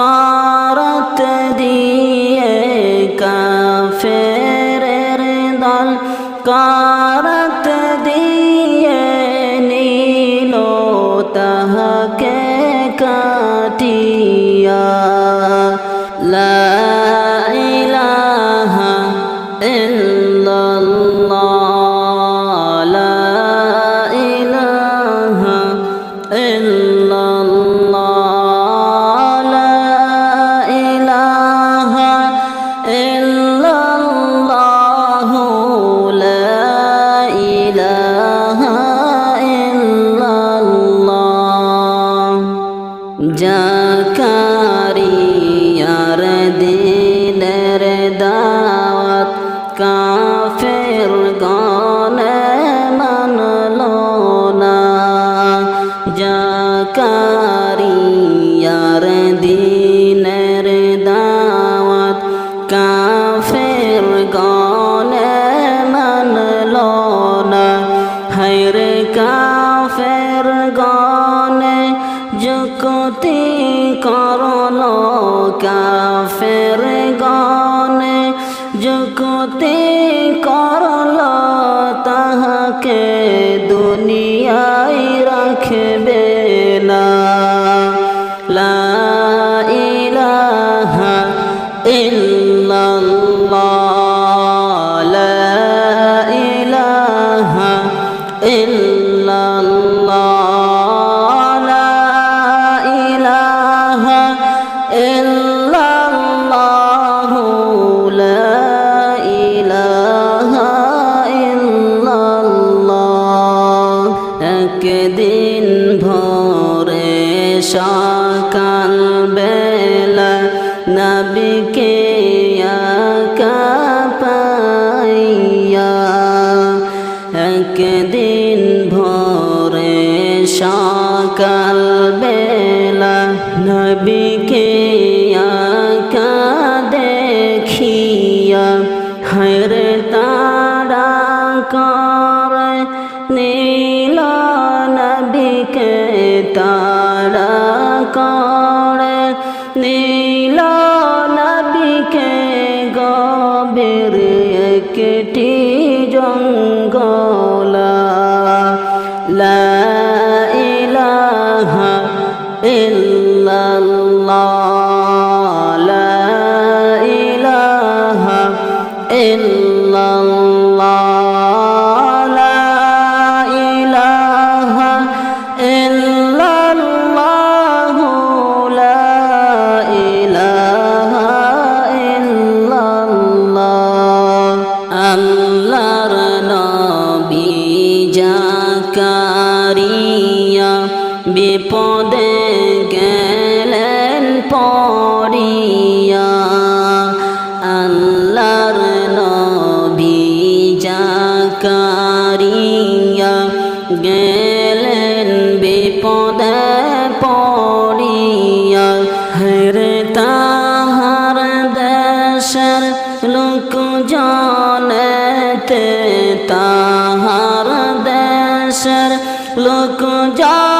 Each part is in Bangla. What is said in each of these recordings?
কারত দিয়ে কাফের দল কারত দিয়ে নীল তাহাকে কাটিয়া কাফের গনে মানল না জাকারিয়ার দিনের দাওয়াত, কাফের গনে মানল না হায়রে কাফের গনে যুক্তি করল কাফের إلا নবীকে একা পাইয়া একদিন ভোরে সকাল বেলা নবীকে একা দেখিয়া হরে তারা করে বিপদে গেলেন পড়িয়া। আল্লাহর নবী জাকারিয়া গেলেন বিপদে পড়িয়া। হরে তাহার দেশের লোক জানেতে তাহার দেশের লোক জানেতে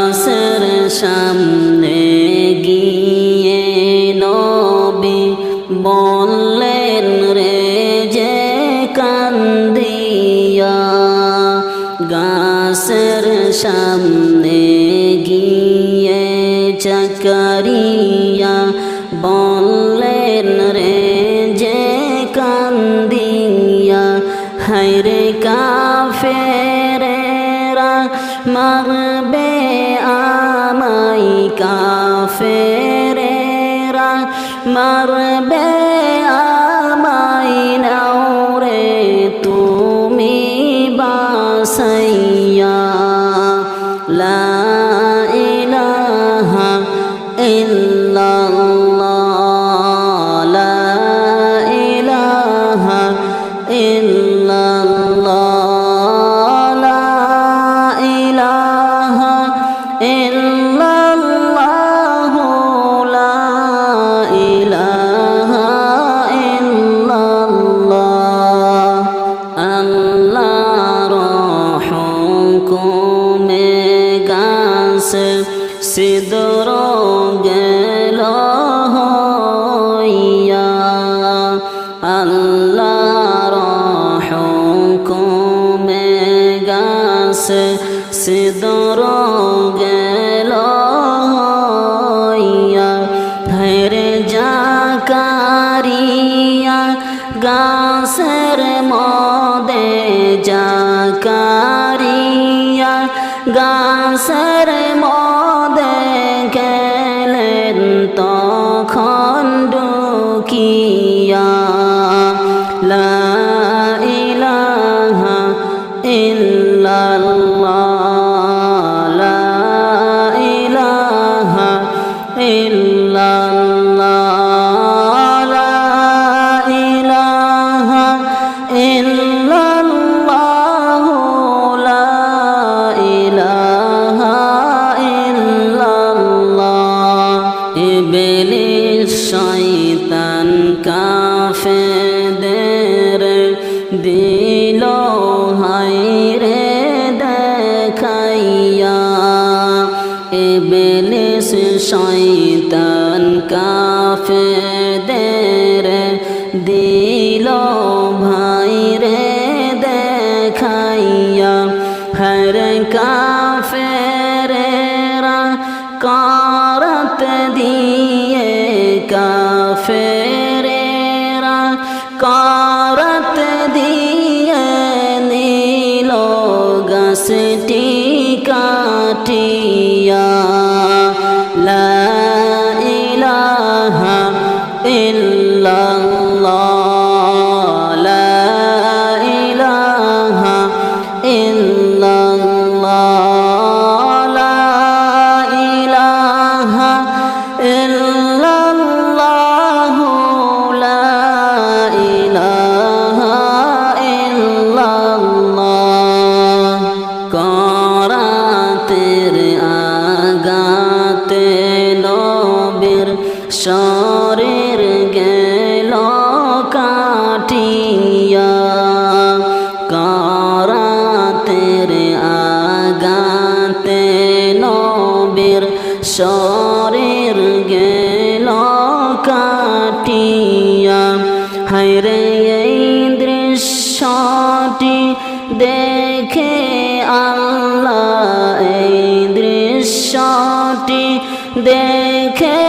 গাছের সামনে গিয়ে নবি বললেন রে যে কান্দিয়া গাছের সামনে গিয়ে চাকারি আল্লাহর হুকুমে গাছে সিদর গেল ধরে জাকারিয়া গাছের মদে জাকারিয়া গাছের মদে শৈতান কাফেদের দিল ভাই রে দেখাইয়া। হর কাফেরা করত দিয়ে কাফের হাসরের গেল কাটিয়া। হাইরে এই দৃশ্যটি দেখে আল্লাহ এই দৃশ্যটি দেখে